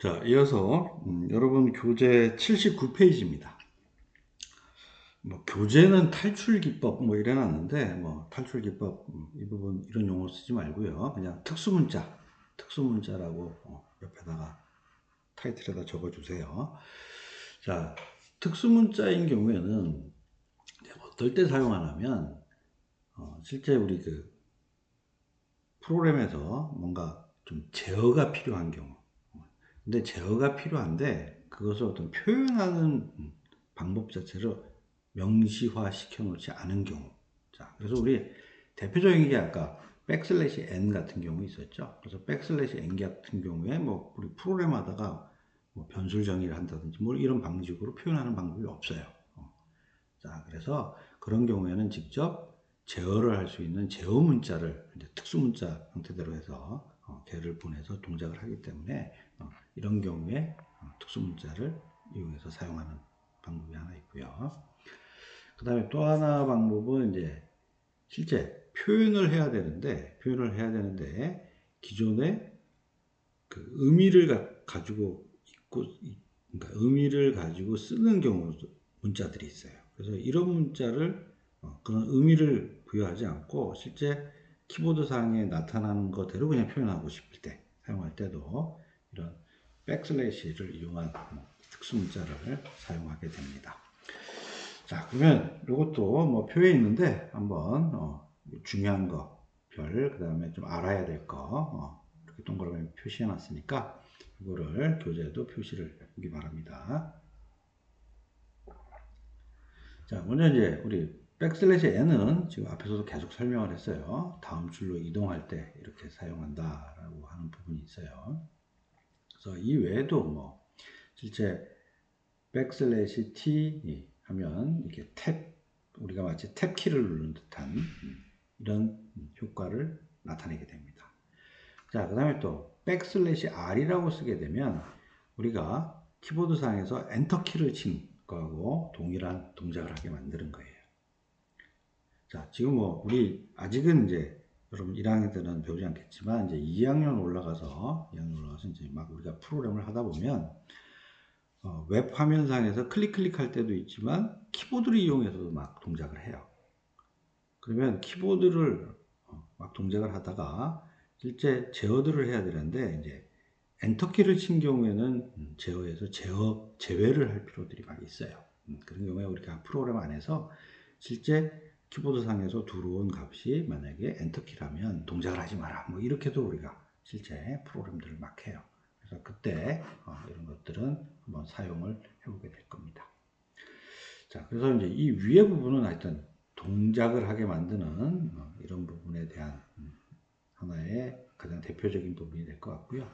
자, 이어서 음, 여러분 교재 79페이지입니다. 뭐 교재는 탈출 기법 뭐 이래 놨는데 뭐 탈출 기법 음, 이 부분 이런 용어 쓰지 말고요. 그냥 특수 문자, 특수 문자라고 어, 옆에다가 타이틀에다 적어 주세요. 자, 특수 문자인 경우에는 어떨 때 사용하냐면 어, 실제 우리 그 프로그램에서 뭔가 좀 제어가 필요한 경우 근데 제어가 필요한데 그것을 어떤 표현하는 방법 자체를 명시화 시켜 놓지 않은 경우. 자, 그래서 우리 대표적인 게 아까 백슬래시 n 같은 경우 있었죠. 그래서 백슬래시 n 같은 경우에 뭐 우리 프로그램 하다가 뭐 변술 정의를 한다든지 뭐 이런 방식으로 표현하는 방법이 없어요. 어. 자, 그래서 그런 경우에는 직접 제어를 할 수 있는 제어 문자를 특수 문자 형태대로 해서 어, 개를 보내서 동작을 하기 때문에 어, 이런 경우에 어, 특수 문자를 이용해서 사용하는 방법이 하나 있고요. 그 다음에 또 하나 방법은 이제 실제 표현을 해야 되는데 표현을 해야 되는데 기존에 그 의미를 가, 지고 있고 그러니까 의미를 가지고 쓰는 경우 문자들이 있어요. 그래서 이런 문자를 그런 의미를 부여하지 않고 실제 키보드 상에 나타나는 것대로 그냥 표현하고 싶을 때 사용할 때도 이런 백슬래시를 이용한 특수 문자를 사용하게 됩니다. 자 그러면 이것도 뭐 표에 있는데 한번 어, 중요한 거, 별, 그 다음에 좀 알아야 될 거, 어, 이렇게 동그라미 표시해 놨으니까 이거를 교재에도 표시를 해보기 바랍니다. 자, 먼저 이제 우리 백슬래시 n은 지금 앞에서도 계속 설명을 했어요. 다음 줄로 이동할 때 이렇게 사용한다라고 하는 부분이 있어요. 그래서 이 외에도 뭐 실제 백슬래시 t 하면 이렇게 탭 우리가 마치 탭 키를 누르는 듯한 이런 효과를 나타내게 됩니다. 자, 그 다음에 또 백슬래시 r이라고 쓰게 되면 우리가 키보드상에서 엔터 키를 친 거하고 동일한 동작을 하게 만드는 거예요. 자, 지금 뭐, 우리, 아직은 이제, 여러분 1학년 때는 배우지 않겠지만, 이제 2학년 올라가서, 2학년 올라가서 이제 막 우리가 프로그램을 하다 보면, 어, 웹 화면상에서 클릭 클릭할 때도 있지만, 키보드를 이용해서도 막 동작을 해요. 그러면 키보드를 어, 막 동작을 하다가, 실제 제어들을 해야 되는데, 이제, 엔터키를 친 경우에는 음, 제어에서 제어, 제외를 할 필요들이 많이 있어요. 음, 그런 경우에 우리가 프로그램 안에서 실제 키보드 상에서 들어온 값이 만약에 엔터키라면 동작을 하지 마라. 뭐 이렇게도 우리가 실제 프로그램들을 막 해요. 그래서 그때 어, 이런 것들은 한번 사용을 해보게 될 겁니다. 자, 그래서 이제 이 위에 부분은 하여튼 동작을 하게 만드는 어, 이런 부분에 대한 음, 하나의 가장 대표적인 부분이 될 것 같고요.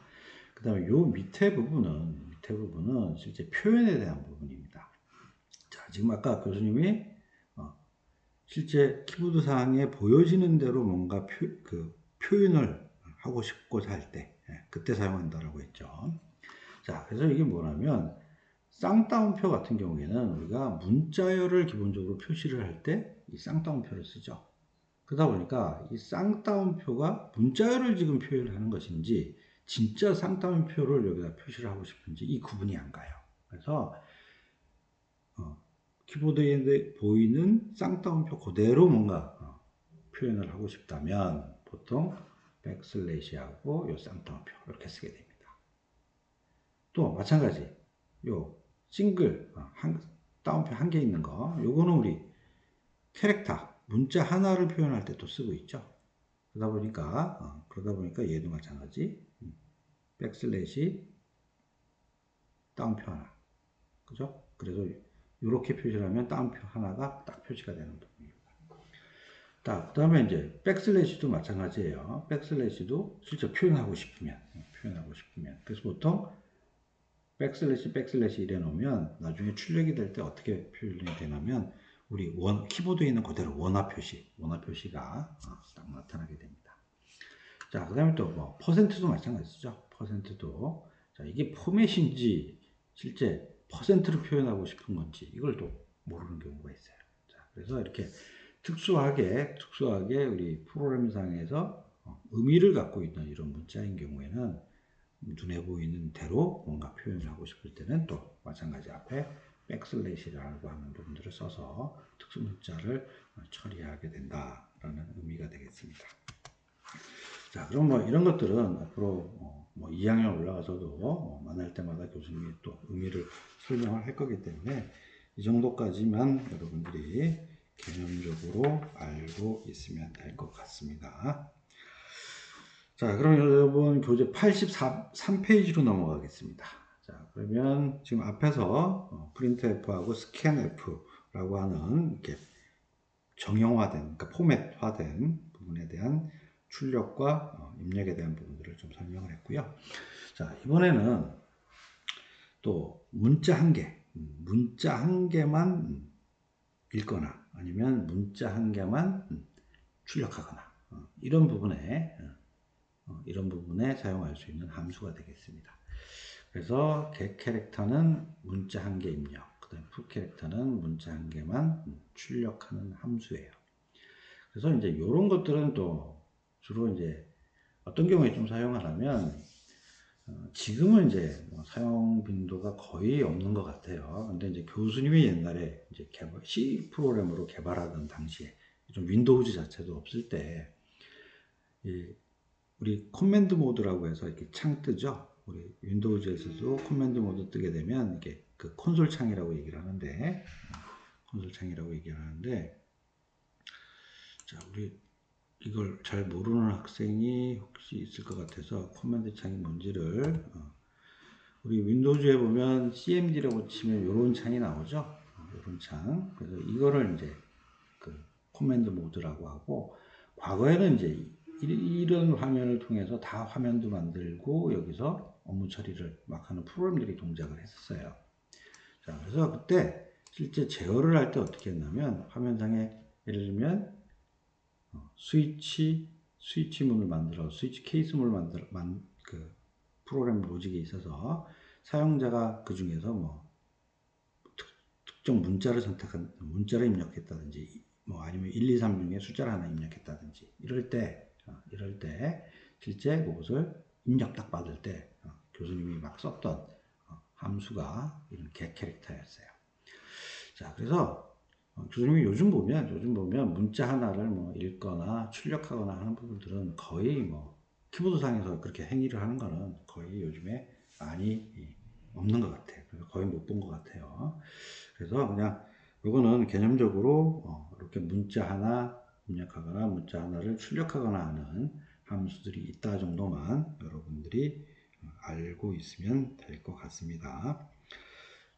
그 다음에 요 밑에 부분은, 밑에 부분은 실제 표현에 대한 부분입니다. 자, 지금 아까 교수님이 실제 키보드 상에 보여지는 대로 뭔가 표, 그 표현을 하고 싶고자 할 때, 예, 그때 사용한다라고 했죠. 자, 그래서 이게 뭐냐면, 쌍따옴표 같은 경우에는 우리가 문자열을 기본적으로 표시를 할 때 이 쌍따옴표를 쓰죠. 그러다 보니까 이 쌍따옴표가 문자열을 지금 표현하는 것인지 진짜 쌍따옴표를 여기다 표시를 하고 싶은지 이 구분이 안 가요. 그래서 어, 키보드에 보이는 쌍따옴표 그대로 뭔가 어, 표현을 하고 싶다면 보통 백슬래시하고 요 쌍따옴표 이렇게 쓰게 됩니다. 또 마찬가지 요 싱글 어, 한, 따옴표 한 개 있는 거 요거는 우리 캐릭터 문자 하나를 표현할 때 또 쓰고 있죠. 그러다 보니까 어, 그러다 보니까 얘도 마찬가지 음, 백슬래시 따옴표 하나 그죠? 그래서 이렇게 표시를 하면 따옴표 하나가 딱 표시가 되는 부분입니다. 자, 그 다음에 이제 백슬래시도 마찬가지예요. 백슬래시도 실제 표현하고 싶으면, 표현하고 싶으면. 그래서 보통 백슬래시, 백슬래시 이래 놓으면 나중에 출력이 될 때 어떻게 표현이 되냐면 우리 원, 키보드에 있는 그대로 원화 표시, 원화 표시가 어, 딱 나타나게 됩니다. 자, 그 다음에 또 뭐, 퍼센트도 마찬가지죠. 퍼센트도. 자, 이게 포맷인지 실제 퍼센트를 표현하고 싶은 건지 이걸 또 모르는 경우가 있어요. 자, 그래서 이렇게 특수하게 특수하게 우리 프로그램상에서 어, 의미를 갖고 있는 이런 문자인 경우에는 눈에 보이는 대로 뭔가 표현을 하고 싶을 때는 또 마찬가지 앞에 백슬래시라고 하는 부분들을 써서 특수 문자를 처리하게 된다라는 의미가 되겠습니다. 자, 그럼 뭐 이런 것들은 앞으로 어, 뭐 2학년 올라가서도 어, 만날 때마다 교수님이 또 의미를 설명을 할 거기 때문에 이 정도까지만 여러분들이 개념적으로 알고 있으면 될 것 같습니다. 자, 그럼 여러분 교재 83페이지로 넘어가겠습니다. 자, 그러면 지금 앞에서 어, 프린트F하고 스캔F라고 하는 이렇게 정형화된, 그러니까 포맷화된 부분에 대한 출력과 어, 입력에 대한 부분들을 좀 설명을 했고요. 자, 이번에는 또 문자 한 개, 음, 문자 한 개만 읽거나 아니면 문자 한 개만 출력하거나 어, 이런 부분에 어, 이런 부분에 사용할 수 있는 함수가 되겠습니다. 그래서 get 캐릭터는 문자 한 개 입력, 그다음 put 캐릭터는 문자 한 개만 출력하는 함수예요. 그래서 이제 이런 것들은 또 주로 이제 어떤 경우에 좀 사용하려면 어, 지금은 이제 뭐 사용 빈도가 거의 없는 것 같아요. 근데 이제 교수님이 옛날에 이제 개발, C 프로그램으로 개발하던 당시에 좀 윈도우즈 자체도 없을 때, 이 우리 코맨드 모드라고 해서 이렇게 창 뜨죠. 우리 윈도우즈에서도 코맨드 모드 뜨게 되면 이게 그 콘솔 창이라고 얘기를 하는데, 콘솔 창이라고 얘기를 하는데, 자, 우리 이걸 잘 모르는 학생이 혹시 있을 것 같아서 코맨드 창이 뭔지를 어, 우리 윈도우즈에 보면 cmd라고 치면 이런 창이 나오죠. 이런 창. 그래서 이거를 이제 그 코맨드 모드라고 하고 과거에는 이제 이런 화면을 통해서 다 화면도 만들고 여기서 업무 처리를 막 하는 프로그램들이 동작을 했었어요. 자, 그래서 그때 실제 제어를 할 때 어떻게 했냐면 화면상에 예를 들면 어, 스위치 스위치 문을 만들어 스위치 케이스 문을 만들어 만, 그 프로그램 로직에 있어서 사용자가 그 중에서 뭐 특, 정 문자를 선택한 문자를 입력했다든지 뭐 아니면 1, 2, 3 중에 숫자를 하나 입력했다든지 이럴 때 어, 이럴 때 실제 그것을 입력 딱 받을 때 어, 교수님이 막 썼던 어, 함수가 이런 get 캐릭터였어요. 자 그래서 어, 교수님이 요즘 보면 요즘 보면 문자 하나를 뭐 읽거나 출력하거나 하는 부분들은 거의 뭐 키보드 상에서 그렇게 행위를 하는 거는 거의 요즘에 많이 없는 것 같아요. 거의 못 본 것 같아요. 그래서 그냥 이거는 개념적으로 어, 이렇게 문자 하나 입력하거나 문자 하나를 출력하거나 하는 함수들이 있다 정도만 여러분들이 어, 알고 있으면 될 것 같습니다.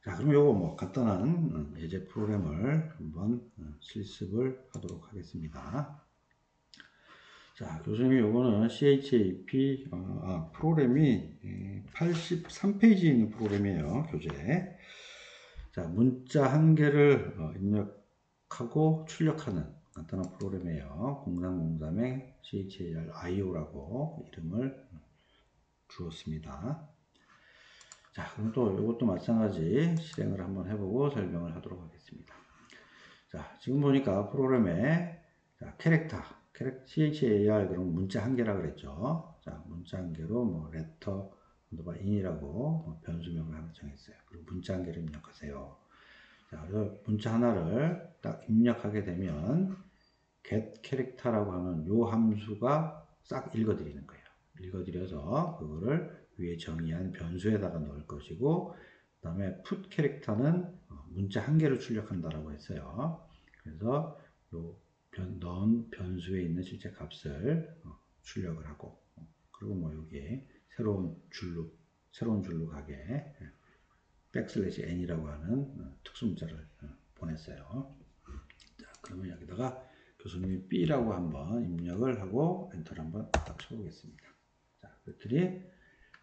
자, 그럼 요거 뭐 간단한 어, 예제 프로그램을 한번 어, 실습을 하도록 하겠습니다. 자, 교수님이 요거는 CHAP 어, 아, 프로그램이 83페이지에 있는 프로그램이에요. 교재. 자, 문자 한 개를 입력하고 출력하는 간단한 프로그램이에요. 0303에 CHAR IO라고 이름을 주었습니다. 자, 그럼 또 이것도 마찬가지 실행을 한번 해보고 설명을 하도록 하겠습니다. 자, 지금 보니까 프로그램에 자, 캐릭터, 캐릭 CHAR 그럼 문자 한 개라 그랬죠. 자, 문자 한 개로 뭐 letter 언더바 in이라고 뭐 변수명을 하나 정했어요. 그리고 문자 한 개를 입력하세요. 자, 그래서 문자 하나를 딱 입력하게 되면 get 캐릭터라고 하는 요 함수가 싹 읽어드리는 거예요. 읽어드려서 그거를 위에 정의한 변수에다가 넣을 것이고 그 다음에 put 캐릭터는 어, 문자 한 개를 출력한다라고 했어요. 그래서 요 변, 넣은 변수에 있는 실제 값을 어, 출력을 하고 어, 그리고 뭐 여기에 새로운 줄로 새로운 줄로 가게 백슬래시 n이라고 하는 특수 문자를 보냈어요. 자, 그러면 여기다가 교수님이 b라고 한번 입력을 하고 엔터를 한번 딱 쳐보겠습니다. 자, 그랬더니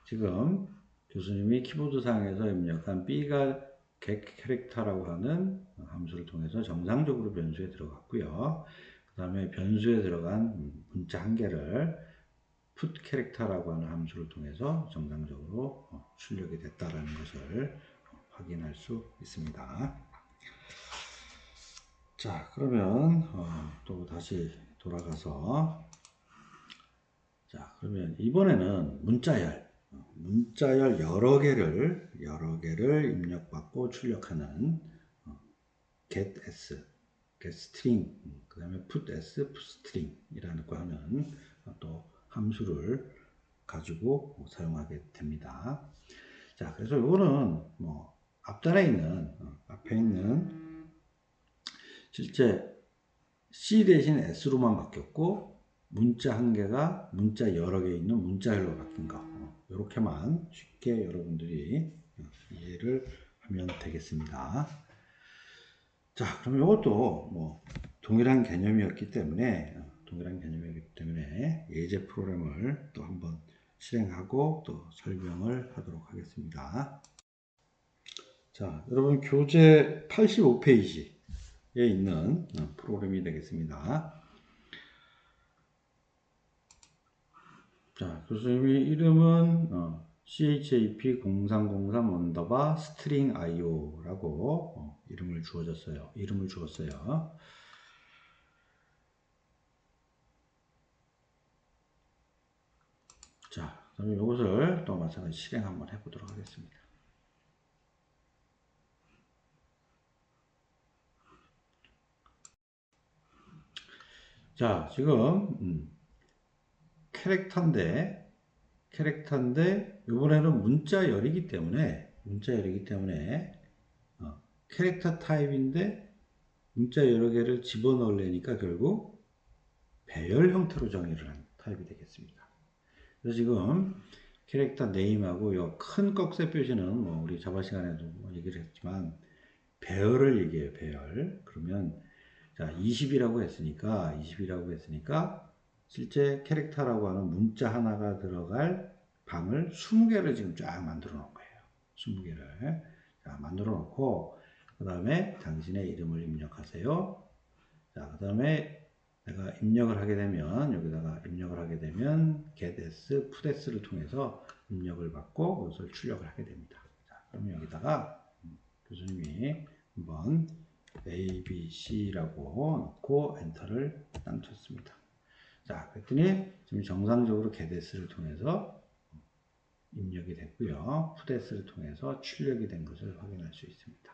지금 교수님이 키보드 상에서 입력한 B가 캐릭터라고 하는 함수를 통해서 정상적으로 변수에 들어갔고요. 그 다음에 변수에 들어간 문자 한 개를 put 캐릭터라고 하는 함수를 통해서 정상적으로 어, 출력이 됐다라는 것을 확인할 수 있습니다. 자, 그러면 어, 또 다시 돌아가서 자, 그러면 이번에는 문자열 문자열 여러 개를 여러 개를 입력받고 출력하는 어, get s, get string, 그 다음에 put s, put string이라는 거 하는 어, 또 함수를 가지고 사용하게 됩니다. 자, 그래서 이거는 뭐 앞단에 있는 어, 앞에 있는 실제 C 대신 S로만 바뀌었고 문자 한 개가 문자 여러 개 있는 문자열로 바뀐 거 이렇게만 쉽게 여러분들이 이해를 하면 되겠습니다. 자, 그럼 이것도 뭐 동일한 개념이었기 때문에 동일한 개념이기 때문에 예제 프로그램을 또 한번 실행하고 또 설명을 하도록 하겠습니다. 자, 여러분 교재 85페이지에 있는 프로그램이 되겠습니다. 자, 교수님의 이름은 어, CHAP0303 언더바 스트링 IO라고 어, 이름을 주어졌어요. 이름을 주었어요. 자, 그럼 이것을 또 마찬가지 실행 한번 해보도록 하겠습니다. 자, 지금 음, 캐릭터인데 캐릭터인데 이번에는 문자열이기 때문에 문자열이기 때문에 어, 캐릭터 타입인데 문자 여러 개를 집어넣으려니까 결국 배열 형태로 정의를 한 타입이 되겠습니다. 그래서 지금 캐릭터 네임하고 이큰 꺽쇠 표시는 뭐 우리 자바 시간에도 뭐 얘기를 했지만 배열을 얘기해요. 배열. 그러면 자 20이라고 했으니까 20이라고 했으니까 실제 캐릭터라고 하는 문자 하나가 들어갈 방을 20개를 지금 쫙 만들어 놓은 거예요. 20개를. 자, 만들어 놓고, 그 다음에 당신의 이름을 입력하세요. 자, 그 다음에 내가 입력을 하게 되면, 여기다가 입력을 하게 되면, getS, putS를 통해서 입력을 받고, 이것을 출력을 하게 됩니다. 자, 그럼 여기다가 교수님이 한번 A, B, C라고 넣고 엔터를 딱 쳤습니다. 자, 그랬더니 지금 정상적으로 getS를 통해서 입력이 됐고요. 푸데스를 통해서 출력이 된 것을 확인할 수 있습니다.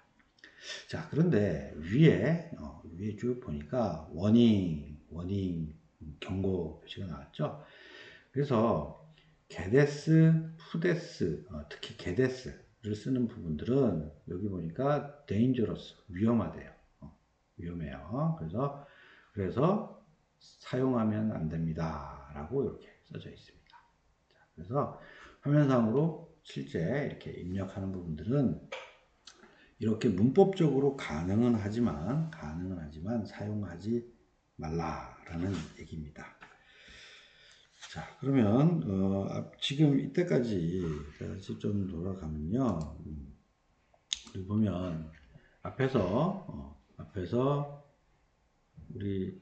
자, 그런데 위에 어, 위에 쭉 보니까 워닝, 워닝 경고 표시가 나왔죠. 그래서 getS, 푸데스, 어, 특히 getS를 쓰는 부분들은 여기 보니까 dangerous, 위험하대요. 어, 위험해요. 그래서 그래서 사용하면 안 됩니다. 라고 이렇게 써져 있습니다. 자, 그래서 화면상으로 실제 이렇게 입력하는 부분들은 이렇게 문법적으로 가능은 하지만 가능은 하지만 사용하지 말라라는 얘기입니다. 자 그러면 어, 지금 이때까지 다시 좀 돌아가면요 음, 우리 보면 앞에서 어, 앞에서 우리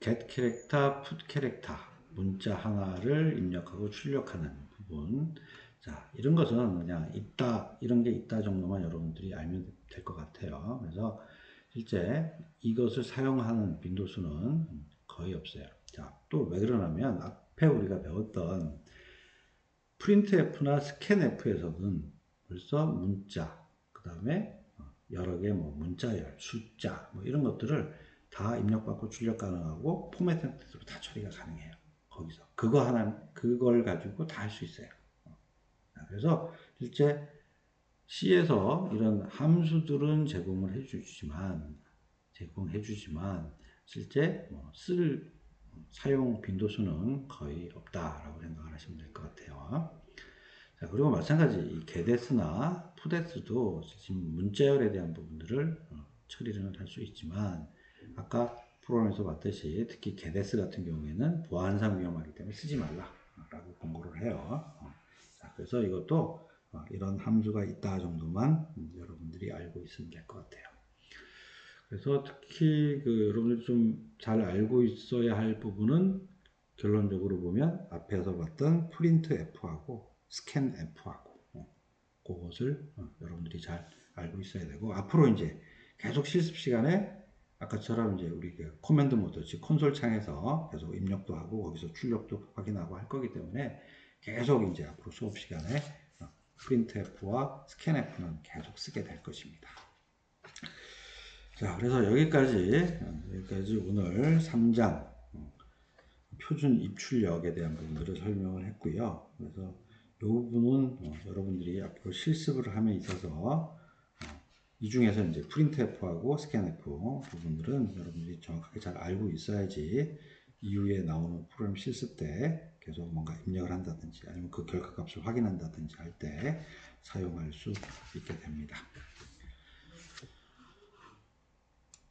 get 캐릭터, put 캐릭터 문자 하나를 입력하고 출력하는 부분. 자 이런 것은 그냥 있다 이런 게 있다 정도만 여러분들이 알면 될 것 같아요. 그래서 실제 이것을 사용하는 빈도수는 거의 없어요. 자또 왜 그러냐면 앞에 우리가 배웠던 프린트F나 스캔F에서는 벌써 문자 그 다음에 여러 개 뭐 문자열 숫자 뭐 이런 것들을 다 입력받고 출력 가능하고 포맷 상태로 다 처리가 가능해요. 거기서 그거 하나 그걸 가지고 다 할 수 있어요. 그래서 실제 C에서 이런 함수들은 제공을 해주지만 제공해주지만 실제 뭐쓸 사용 빈도수는 거의 없다라고 생각을 하시면 될 것 같아요. 자, 그리고 마찬가지 이 getS나 putS도 지금 문자열에 대한 부분들을 어, 처리를 할 수 있지만 아까 프로그램에서 봤듯이 특히 게데스 같은 경우에는 보안상 위험하기 때문에 쓰지 말라라고 권고를 해요. 어. 자, 그래서 이것도 어, 이런 함수가 있다 정도만 여러분들이 알고 있으면 될 것 같아요. 그래서 특히 그 여러분들이 좀 잘 알고 있어야 할 부분은 결론적으로 보면 앞에서 봤던 프린트 F하고 스캔 F하고 어, 그것을 여러분들이 잘 알고 있어야 되고 앞으로 이제 계속 실습 시간에 아까처럼 이제 우리 그 코맨드 모드, 즉 콘솔 창에서 계속 입력도 하고 거기서 출력도 확인하고 할 거기 때문에 계속 이제 앞으로 수업 시간에 어, 프린트F와 스캔F는 계속 쓰게 될 것입니다. 자, 그래서 여기까지, 어, 여기까지 오늘 3장 어, 표준 입출력에 대한 부분들을 설명을 했고요. 그래서 이 부분은 어, 여러분들이 앞으로 실습을 함에 있어서 어, 이 중에서 이제 프린트F하고 스캔F 부분들은 여러분들이 정확하게 잘 알고 있어야지 이후에 나오는 프로그램 실습 때 계속 뭔가 입력을 한다든지 아니면 그 결과값을 확인한다든지 할 때 사용할 수 있게 됩니다.